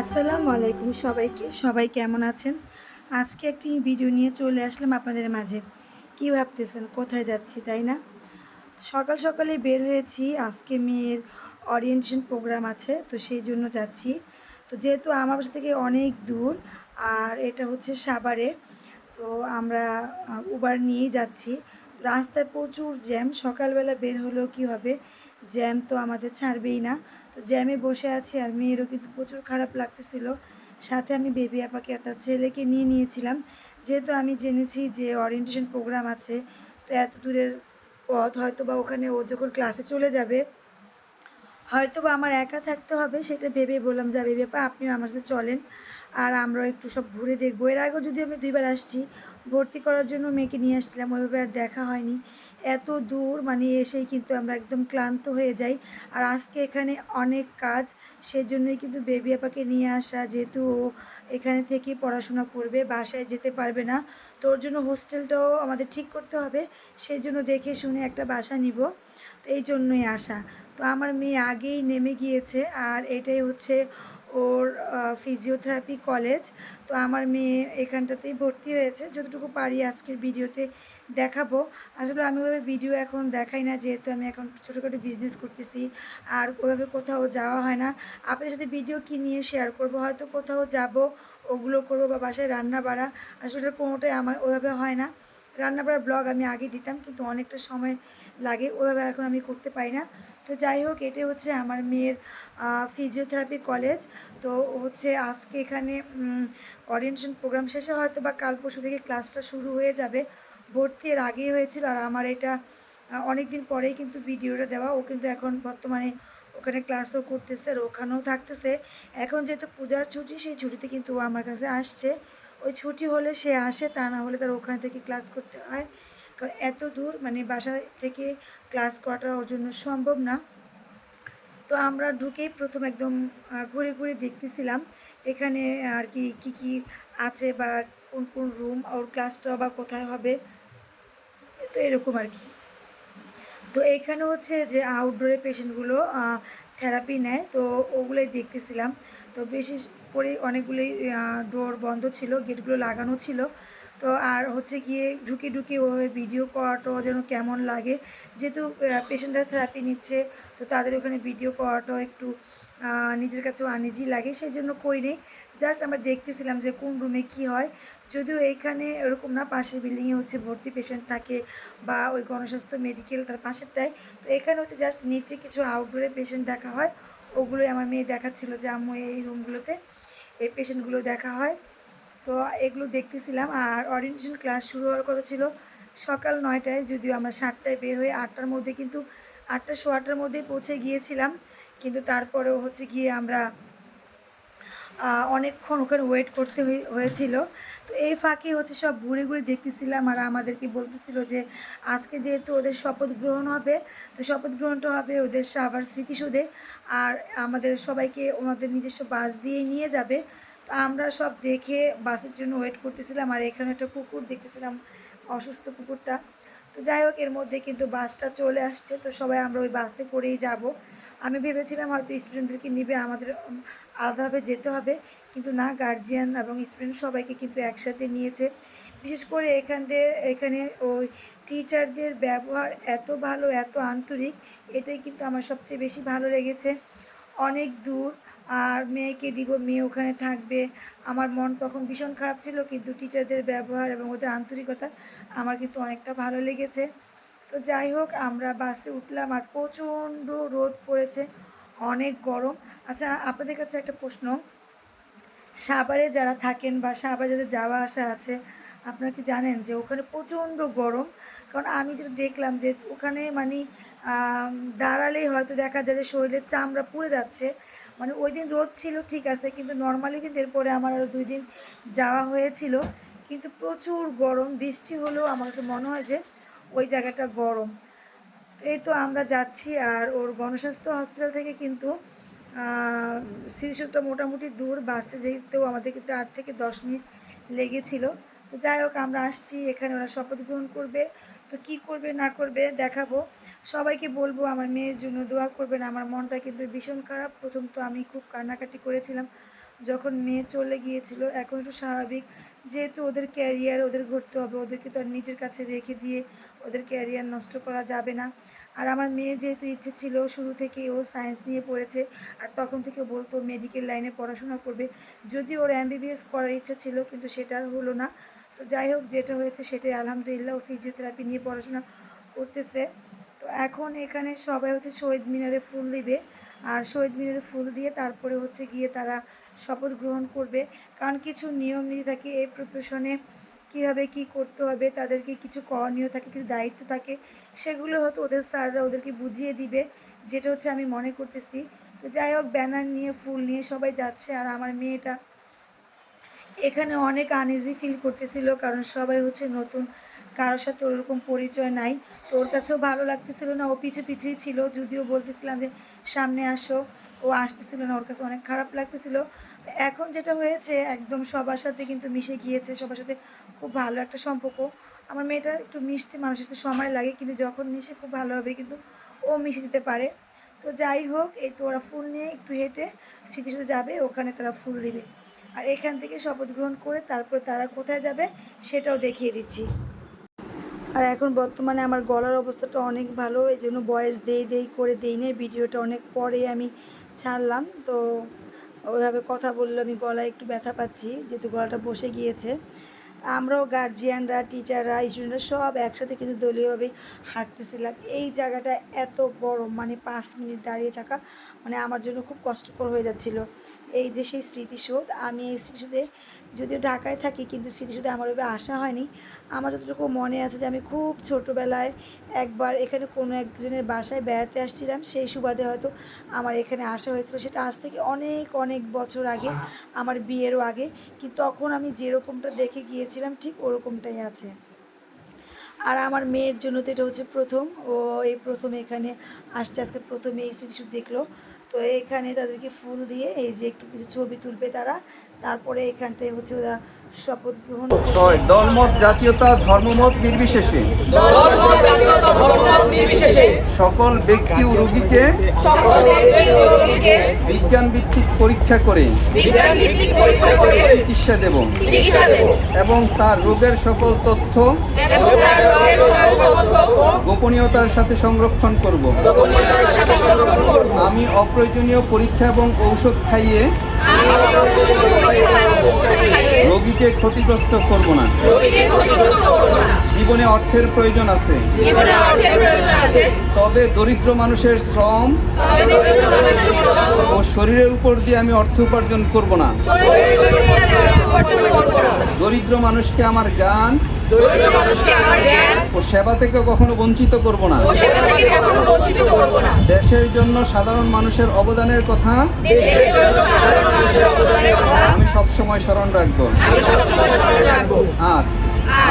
আসসালামু আলাইকুম সবাইকে। সবাই কেমন আছেন? আজকে একটি ভিডিও নিয়ে চলে আসলাম আপনাদের মাঝে। কি ভাবতেছেন? কোথায় যাচ্ছি, তাই না? সকাল সকালে বের হয়েছি। আজকে মেয়ের অরিয়েন্টেশন প্রোগ্রাম আছে, তো সেই জন্য যাচ্ছি। তো যেহেতু আমার বাসা থেকে অনেক দূর, আর এটা হচ্ছে সাভারে, তো আমরা উবার নিয়েই যাচ্ছি। রাস্তায় প্রচুর জ্যাম সকালবেলা বের হলেও কি হবে? জ্যাম তো আমাদের ছাড়বেই না। তো জ্যামে বসে আছি আর মেয়েরও কিন্তু প্রচুর খারাপ লাগতেছিল। সাথে আমি বেবি আপাকে আর তার ছেলেকে নিয়ে নিয়েছিলাম। যেহেতু আমি জেনেছি যে ওরিয়েন্টেশন প্রোগ্রাম আছে, তো এত দূরের পথ হয়তো বা ওখানে ও যখন ক্লাসে চলে যাবে হয়তো বা আমার একা থাকতে হবে সেটা ভেবে বললাম, যা বেবি আপা, আপনিও আমার সাথে চলেন আর আমরা একটু সব ঘুরে দেখব। এর আগেও যদি আমি দুইবার আসছি, ভর্তি করার জন্য মেয়েকে নিয়ে আসছিলাম, ওইভাবে আর দেখা হয়নি। এত দূর মানে এসেই কিন্তু আমরা একদম ক্লান্ত হয়ে যাই। আর আজকে এখানে অনেক কাজ, সেজন্যই কিন্তু বেবি আপাকে নিয়ে আসা, যেহেতু ও এখানে থেকে পড়াশোনা করবে, বাসায় যেতে পারবে না। তোর জন্য হোস্টেলটাও আমাদের ঠিক করতে হবে সেই জন্য দেখে শুনে একটা বাসা নিব। তো এই জন্যই আসা। তো আমার মেয়ে আগেই নেমে গিয়েছে, আর এটাই হচ্ছে ওর ফিজিওথেরাপি কলেজ তো আমার মেয়ে এখানটাতেই ভর্তি হয়েছে। যতটুকু পারি আজকের ভিডিওতে দেখাবো। আসলে আমি ওইভাবে ভিডিও এখন দেখাই না, যেহেতু আমি এখন ছোটোখাটো বিজনেস করতেছি, আর ওইভাবে কোথাও যাওয়া হয় না। আপনাদের সাথে ভিডিও কি নিয়ে শেয়ার করব? হয়তো কোথাও যাব, ওগুলো করব বা বাসায় রান্না বাড়া আসলে কোনোটাই আমার ওইভাবে হয় না। রান্না বাড়ার ব্লগ আমি আগে দিতাম, কিন্তু অনেকটা সময় লাগে ওইভাবে এখন আমি করতে পারি না। তো যাই হোক, এটাই হচ্ছে আমার মেয়ের ফিজিওথেরাপি কলেজ তো হচ্ছে আজকে এখানে অরিয়েন্টেশন প্রোগ্রাম শেষে হয়তো বা কাল পরশু থেকে ক্লাসটা শুরু হয়ে যাবে। ভর্তি এর আগেই হয়েছিল আর আমার এটা অনেক দিন পরেই কিন্তু ভিডিওটা দেওয়া। ও কিন্তু এখন বর্তমানে ওখানে ক্লাসও করতেছে আর ওখানেও থাকতেছে। এখন যেহেতু পূজার ছুটি, সেই ছুটিতে কিন্তু ও আমার কাছে আসছে। ওই ছুটি হলে সে আসে, তা না হলে তার ওখানে থেকে ক্লাস করতে হয়। কারণ এত দূর মানে বাসা থেকে ক্লাস করাটা ওর জন্য সম্ভব না। তো আমরা ঢুকেই প্রথম একদম ঘুরে ঘুরে দেখতেছিলাম। এখানে আর কি কি কি আছে বা কোন কোন রুম ওর ক্লাসটা বা কোথায় হবে? তো এরকম আর কি। তো এখানে হচ্ছে যে আউটডোরে পেশেন্টগুলো থেরাপি নেয়, তো ওগুলোই দেখতেছিলাম। তো বিশেষ করে অনেকগুলোই ডোর বন্ধ ছিল গেটগুলো লাগানো ছিল। তো আর হচ্ছে গিয়ে ঢুকে ঢুকে ওভাবে ভিডিও করাটাও যেন কেমন লাগে। যেহেতু পেশেন্টরা থেরাপি নিচ্ছে, তো তাদের ওখানে ভিডিও করাটাও একটু নিজের কাছেও আনিজি লাগে সেই জন্য করি নেই জাস্ট আমরা দেখতেছিলাম যে কোন রুমে কি হয়। যদিও এইখানে এরকম না, পাশের বিল্ডিংয়ে হচ্ছে ভর্তি পেশেন্ট থাকে বা ওই গণস্বাস্থ্য মেডিকেল তার পাশেরটায়। তো এখানে হচ্ছে জাস্ট নিচে কিছু আউটডোরে পেশেন্ট দেখা হয়। ওগুলোই আমার মেয়ে দেখাচ্ছিল যে, আম্মু, এই রুমগুলোতে এই পেশেন্টগুলো দেখা হয়। তো এগুলো দেখতেছিলাম। আর অরিয়েন্টেশন ক্লাস শুরু হওয়ার কথা ছিল সকাল নয়টায়, যদিও আমরা সাতটায় বের হয়ে আটটার মধ্যে কিন্তু আটটা শো আটটার মধ্যেই পৌঁছে গিয়েছিলাম। কিন্তু তারপরেও হচ্ছে গিয়ে আমরা অনেকক্ষণ ওখানে ওয়েট করতে হয়েছিল। তো এই ফাঁকে হচ্ছে সব ঘুরে ঘুরে দেখতেছিলাম আর আমাদেরকে বলতেছিল যে, আজকে যেহেতু ওদের শপথ গ্রহণ হবে, তো শপথ গ্রহণটা হবে ওদের সাবার স্মৃতিসৌধে। আর আমাদের সবাইকে ওনাদের নিজস্ব বাস দিয়ে নিয়ে যাবে। তো আমরা সব দেখে বাসের জন্য ওয়েট করতেছিলাম আর এখানে একটা কুকুর দেখতেছিলাম, অসুস্থ কুকুরটা। তো যাই হোক, এর মধ্যে কিন্তু বাসটা চলে আসছে, তো সবাই আমরা ওই বাসে করেই যাব। আমি ভেবেছিলাম হয়তো স্টুডেন্টদেরকে নিবে, আমাদের আলাদাভাবে যেতে হবে, কিন্তু না গার্জিয়ান এবং স্টুডেন্ট সবাইকে কিন্তু একসাথে নিয়েছে। বিশেষ করে এখানদের এখানে ওই টিচারদের ব্যবহার এত ভালো, এত আন্তরিক, এটাই কিন্তু আমার সবচেয়ে বেশি ভালো লেগেছে। অনেক দূর, আর মেয়েকে দিব, মেয়ে ওখানে থাকবে। আমার মন তখন ভীষণ খারাপ ছিল, কিন্তু টিচারদের ব্যবহার এবং ওদের আন্তরিকতা আমার কিন্তু অনেকটা ভালো লেগেছে। তো যাই হোক, আমরা বাসে উঠলাম আর প্রচণ্ড রোদ পড়েছে, অনেক গরম। আচ্ছা আপনাদের কাছে একটা প্রশ্ন। সাভারে যারা থাকেন বা সাভার যাদের যাওয়া আসা আছে, আপনারা কি জানেন যে ওখানে প্রচণ্ড গরম? কারণ আমি যেটা দেখলাম যে ওখানে মানে দাঁড়ালেই হয়তো দেখা যায় যে শরীরের চামড়া পুড়ে যাচ্ছে। মানে ওই দিন রোদ ছিল, ঠিক আছে, কিন্তু নর্মালি কিন্তু এরপরে আমার আরও দুই দিন যাওয়া হয়েছিল। কিন্তু প্রচুর গরম, বৃষ্টি হলেও আমার কাছে মনে হয় যে ওই জায়গাটা গরম। এই তো আমরা যাচ্ছি আর ওর গণস্বাস্থ্য হসপিটাল থেকে কিন্তু শিশুটা মোটামুটি দূর, বাসে যেতেও আমাদের কিন্তু আট থেকে দশ মিনিট লেগেছিল। তো যাই হোক, আমরা আসছি, এখানে ওরা শপথ গ্রহণ করবে। তো কি করবে, না করবে, দেখাবো। সবাইকে বলব, আমার মেয়ের জন্য দোয়া করবেন। আমার মনটা কিন্তু ভীষণ খারাপ। প্রথম তো আমি খুব কান্নাকাটি করেছিলাম, যখন মেয়ে চলে গিয়েছিল। এখন একটু স্বাভাবিক। যেহেতু ওদের ক্যারিয়ার ওদের ঘুরতে হবে, ওদেরকে তো আর নিজের কাছে রেখে দিয়ে ওদের ক্যারিয়ার নষ্ট করা যাবে না। আর আমার মেয়ের যেহেতু ইচ্ছে ছিল, শুরু থেকে ও সায়েন্স নিয়ে পড়েছে, আর তখন থেকে বলতো মেডিকেল লাইনে পড়াশোনা করবে। যদি ওর এমবিবিএস করার ইচ্ছা ছিল, কিন্তু সেটা আর হলো না। তো যাই হোক, যেটা হয়েছে সেটাই। আলহামদুলিল্লাহ, ও ফিজিওথেরাপি নিয়ে পড়াশোনা করতেছে। তো এখন এখানে সবাই হচ্ছে শহীদ মিনারে ফুল দিবে। আর শহীদ মিনারে ফুল দিয়ে তারপরে হচ্ছে গিয়ে তারা শপথ গ্রহণ করবে। কারণ কিছু নিয়ম নীতি থাকে, এই প্রফেশনে কীভাবে কি করতে হবে, তাদেরকে কিছু করণীয় থাকে, কিছু দায়িত্ব থাকে, সেগুলো হয়তো ওদের স্যাররা ওদেরকে বুঝিয়ে দিবে। যেটা হচ্ছে আমি মনে করতেছি। তো যাই হোক, ব্যানার নিয়ে, ফুল নিয়ে সবাই যাচ্ছে আর আমার মেয়েটা এখানে অনেক আনইজি ফিল করতেছিল কারণ সবাই হচ্ছে নতুন, কারোর সাথে ওরকম পরিচয় নাই। তো ওর কাছেও ভালো লাগতেছিল না, ও পিছু পিছুই ছিল, যদিও বলতেছিলাম যে সামনে আসো। ও আসতেছিল না, ওর কাছে অনেক খারাপ লাগতেছিল। এখন যেটা হয়েছে, একদম সবার সাথে কিন্তু মিশে গিয়েছে, সবার সাথে খুব ভালো একটা সম্পর্ক। আমার মেয়েটা একটু মিশতে, মানুষের সাথে সময় লাগে, কিন্তু যখন মিশে খুব ভালো হবে কিন্তু ও মিশে যেতে পারে। তো যাই হোক, এই তো ওরা ফুল নিয়ে একটু হেঁটে স্মৃতিসূতে যাবে, ওখানে তারা ফুল দিবে। আর এখান থেকে শপথ গ্রহণ করে তারপরে তারা কোথায় যাবে সেটাও দেখিয়ে দিচ্ছি। আর এখন বর্তমানে আমার গলার অবস্থাটা অনেক ভালো, এই জন্য বয়স দেই দেই করে দেই না ভিডিওটা অনেক পরে আমি ছাড়লাম। তো ওইভাবে কথা বলল, আমি গলায় একটু ব্যথা পাচ্ছি, যেহেতু গলাটা বসে গিয়েছে। আমরাও গার্জিয়ানরা টিচাররা স্টুডেন্টরা সব একসাথে কিন্তু দলীয়ভাবে হাঁটতেছিলাম। এই জায়গাটা এত গরম মানে পাঁচ মিনিট দাঁড়িয়ে থাকা মানে আমার জন্য খুব কষ্টকর হয়ে যাচ্ছিল। এই যে সেই স্মৃতিসৌধ, আমি এই স্মৃতিসৌধে যদিও ঢাকায় থাকি, কিন্তু স্মৃতিসৌধে আমার ওইভাবে আসা হয়নি। আমার যতটুকু মনে আছে যে আমি খুব ছোটোবেলায় একবার এখানে কোনো একজনের বাসায় বেড়াতে আসছিলাম, সেই সুবাদে হয়তো আমার এখানে আসা হয়েছিল। সেটা আজ থেকে অনেক অনেক বছর আগে, আমার বিয়েরও আগে। কিন্তু তখন আমি যেরকমটা দেখে গিয়েছিলাম, ঠিক ওরকমটাই আছে। আর আমার মেয়ের জন্য তো এটা হচ্ছে প্রথম। ও এই প্রথম এখানে আসছে, আজকে প্রথমে এই স্মৃতিসুখ দেখল। তো এখানে তাদেরকে ফুল দিয়ে এই যে একটু কিছু ছবি তুলবে তারা, তারপরে এখানটায় হচ্ছে ওরা শপথ গ্রহণ ছয় দলমত জাতীয়তা ধর্মমত নির্বিশেষে। সকল ব্যক্তি ও রোগীকে বিজ্ঞান ভিত্তিক পরীক্ষা করে চিকিৎসা দেব। এবং তার রোগের সকল তথ্য গোপনীয়তার সাথে সংরক্ষণ করব। আমি অপ্রয়োজনীয় পরীক্ষা এবং ঔষধ খাইয়ে রোগীকে ক্ষতিগ্রস্ত করব না। জীবনে অর্থের প্রয়োজন আছে। তবে দরিদ্র মানুষের শ্রম ও শরীরের উপর দিয়ে আমি অর্থ উপার্জন করব না। দরিদ্র মানুষকে আমার জ্ঞান, ও সেবা থেকে কখনো বঞ্চিত করব না। দেশের জন্য সাধারণ মানুষের অবদানের কথা, আমি সবসময় স্মরণ রাখব। আর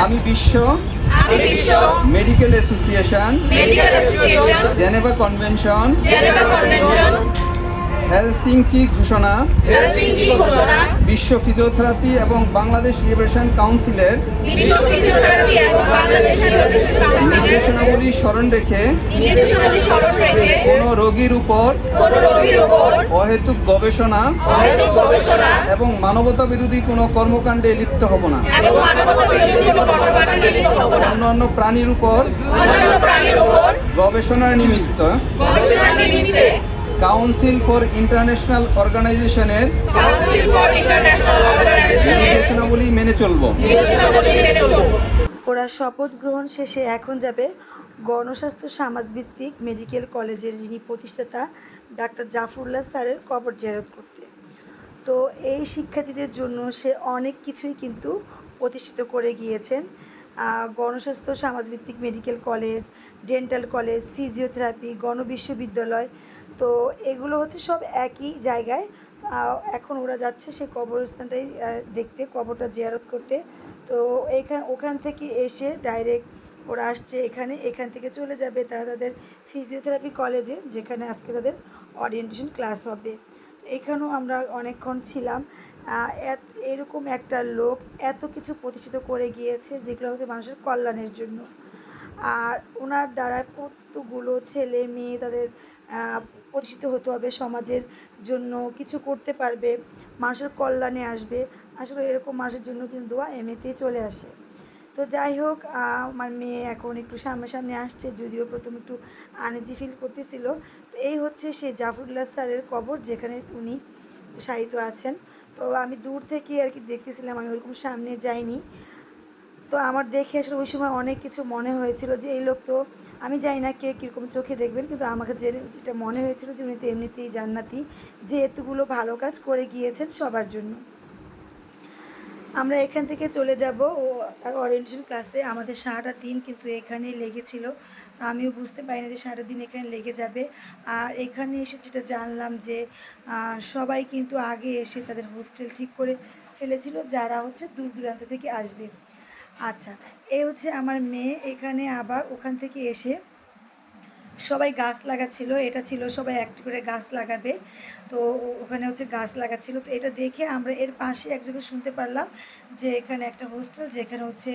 আমি বিশ্ব medical association, Geneva convention Helsinki ঘোষণা বিশ্ব ফিজিওথেরাপি এবং বাংলাদেশ রিহেবিলিটেশন কাউন্সিলের নির্দেশনাবলী স্মরণ রেখে কোনো রোগীর উপর অহেতুক গবেষণা এবং মানবতা বিরোধী কোনো কর্মকাণ্ডে লিপ্ত হব না। অন্যান্য প্রাণীর উপর গবেষণার নিমিত্ত কাউন্সিল ফর ইন্টারন্যাশনাল অর্গানাইজেশনের নির্দেশনাবলী মেনে চলব। ওরা শপথ গ্রহণ শেষে এখন যাবে গণস্বাস্থ্য সমাজভিত্তিক মেডিকেল কলেজের যিনি প্রতিষ্ঠাতা ডাক্তার জাফরুল্লাহ স্যারের কবর জেরত করতে। তো এই শিক্ষার্থীদের জন্য সে অনেক কিছুই কিন্তু প্রতিষ্ঠিত করে গিয়েছেন। গণস্বাস্থ্য, সমাজভিত্তিক medical college dental college physiotherapy গণবিশ্ববিদ্যালয়। তো এগুলো হচ্ছে সব একই জায়গায়। এখন ওরা যাচ্ছে সেই কবরস্থানটাই দেখতে, কবরটা জিয়ারত করতে। তো এখান ওখান থেকে এসে ডাইরেক্ট ওরা আসছে এখানে। এখান থেকে চলে যাবে তারা তাদের ফিজিওথেরাপি কলেজে যেখানে আজকে তাদের অরিয়েন্টেশন ক্লাস হবে। এখানেও আমরা অনেকক্ষণ ছিলাম। এরকম একটা লোক এত কিছু প্রতিষ্ঠিত করে গিয়েছে যেগুলো হচ্ছে মানুষের কল্যাণের জন্য। আর ওনার দ্বারা কতগুলো ছেলে, মেয়ে তাদের প্রতিষ্ঠিত হতে হবে সমাজের জন্য, কিছু করতে পারবে, মানুষের কল্যাণে আসবে। আসলে এরকম মানুষের জন্য কিন্তু দোয়া এমনিতেই চলে আসে। তো যাই হোক আমার মেয়ে এখন একটু সামনে আসছে, যদিও প্রথম একটু আনেজি ফিল করতেছিল। তো এই হচ্ছে সেই জাফরুল্লাহ স্যারের কবর যেখানে উনি শায়িত আছেন। তো আমি দূর থেকে আর কি দেখতেছিলাম, আমি ওরকম সামনে যাইনি। তো আমার দেখে আসলে ওই সময় অনেক কিছু মনে হয়েছিল যে, এই লোক তো, আমি জানি না কে কীরকম চোখে দেখবেন, কিন্তু আমাকে যে যেটা মনে হয়েছিল যে, উনি তো এমনিতেই জান্নাতি, যে এতগুলো ভালো কাজ করে গিয়েছেন সবার জন্য। আমরা এখান থেকে চলে যাব। ও তার ওরিয়েন্টেশন ক্লাসে আমাদের সারাটা দিন কিন্তু এখানেই লেগেছিল। তো আমিও বুঝতে পারি না যে সারাটা দিন এখানে লেগে যাবে। আর এখানে এসে যেটা জানলাম যে সবাই কিন্তু আগে এসে তাদের হোস্টেল ঠিক করে ফেলেছিল। যারা হচ্ছে দূর দূরান্ত থেকে আসবে। আচ্ছা এই হচ্ছে আমার মেয়ে। এখানে আবার ওখান থেকে এসে সবাই গাছ লাগাচ্ছিল, এটা ছিল সবাই একটি করে গাছ লাগাবে। তো ওখানে হচ্ছে গাছ লাগাচ্ছিল। তো এটা দেখে আমরা এর পাশে একজনকে শুনতে পারলাম যে এখানে একটা হোস্টেল যেখানে হচ্ছে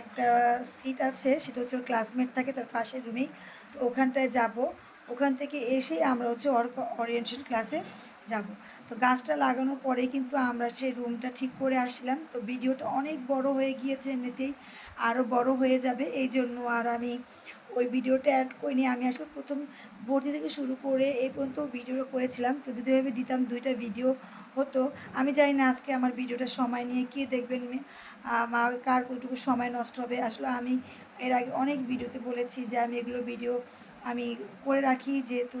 একটা সিট আছে, সেটা হচ্ছে ওর ক্লাসমেট থাকে তার পাশের রুমেই তো ওখানটায় যাব। ওখান থেকে এসেই আমরা হচ্ছে অর ওরিয়েন্টেশন ক্লাসে যাব। তো গাছটা লাগানোর পরে কিন্তু আমরা সেই রুমটা ঠিক করে আসলাম। তো ভিডিওটা অনেক বড় হয়ে গিয়েছে এমনিতেই আরও বড় হয়ে যাবে। এই জন্য আর আমি ওই ভিডিওটা অ্যাড করিনি। আমি আসলে প্রথম ভর্তি থেকে শুরু করে এই পর্যন্ত ভিডিও করেছিলাম। তো যদি ভেবে দিতাম দুইটা ভিডিও হতো। আমি জানি না আজকে আমার ভিডিওটা সময় নিয়ে কে দেখবেন আমার কার কতটুকু সময় নষ্ট হবে। আসলে আমি এর আগে অনেক ভিডিওতে বলেছি যে আমি এগুলো ভিডিও আমি করে রাখি। যেহেতু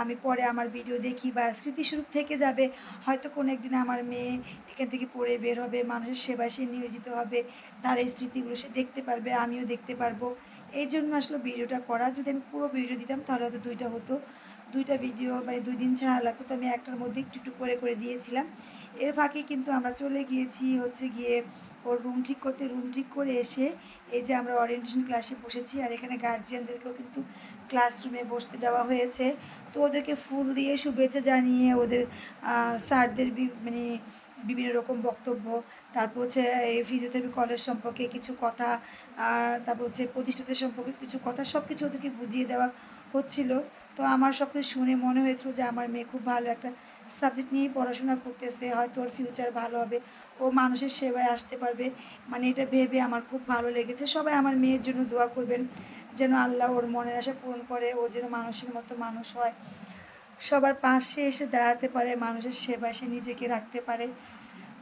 আমি পরে আমার ভিডিও দেখি বা স্মৃতিস্বরূপ থেকে যাবে। হয়তো কোনো একদিন আমার মেয়ে এখান থেকে পড়ে বের হবে। মানুষের সেবায় সে নিয়োজিত হবে। তার এই স্মৃতিগুলো সে দেখতে পারবে, আমিও দেখতে পারব। এই জন্য আসলে ভিডিওটা করা যদি আমি পুরো ভিডিও দিতাম, তাহলে হয়তো দুইটা হতো। দুইটা ভিডিও মানে দুই দিন ছাড়া লাগতো, তো আমি একটার মধ্যে একটু একটু করে করে দিয়েছিলাম। এর ফাঁকে কিন্তু আমরা চলে গিয়েছি হচ্ছে গিয়ে ওর রুম ঠিক করতে রুম ঠিক করে এসে এই যে আমরা ওরিয়েন্টেশন ক্লাসে বসেছি, আর এখানে গার্জিয়ানদেরকেও কিন্তু ক্লাসরুমে বসতে দেওয়া হয়েছে। তো ওদেরকে ফুল দিয়ে শুভেচ্ছা জানিয়ে ওদের স্যারদের মানে বিভিন্ন রকম বক্তব্য, তারপর হচ্ছে এই ফিজিওথেরাপি কলেজ সম্পর্কে কিছু কথা, আর তারপর হচ্ছে প্রতিষ্ঠাতা সম্পর্কে কিছু কথা সব কিছু ওদেরকে বুঝিয়ে দেওয়া হচ্ছিল। তো আমার সব কিছু শুনে মনে হয়েছিল যে আমার মেয়ে খুব ভালো একটা সাবজেক্ট নিয়ে পড়াশোনা করতেছে, হয়তো ওর ফিউচার ভালো হবে, ও মানুষের সেবায় আসতে পারবে। মানে এটা ভেবে আমার খুব ভালো লেগেছে। সবাই আমার মেয়ের জন্য দোয়া করবেন যেন আল্লাহ ওর মনের আশা পূরণ করে, ও যেন মানুষের মতো মানুষ হয়। সবার পাশে এসে দাঁড়াতে পারে, মানুষের সেবা সে নিজেকে রাখতে পারে।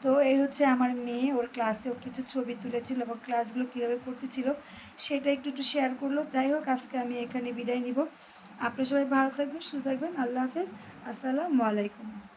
তো এই হচ্ছে আমার মেয়ে, ওর ক্লাসে ও কিছু ছবি তুলেছিল এবং ক্লাসগুলো কীভাবে করতেছিল সেটা একটু একটু শেয়ার করল। যাই হোক, আজকে আমি এখানে বিদায় নিব। আপনারা সবাই ভালো থাকবেন, সুস্থ থাকবেন। আল্লাহ হাফেজ। আসসালামু আলাইকুম।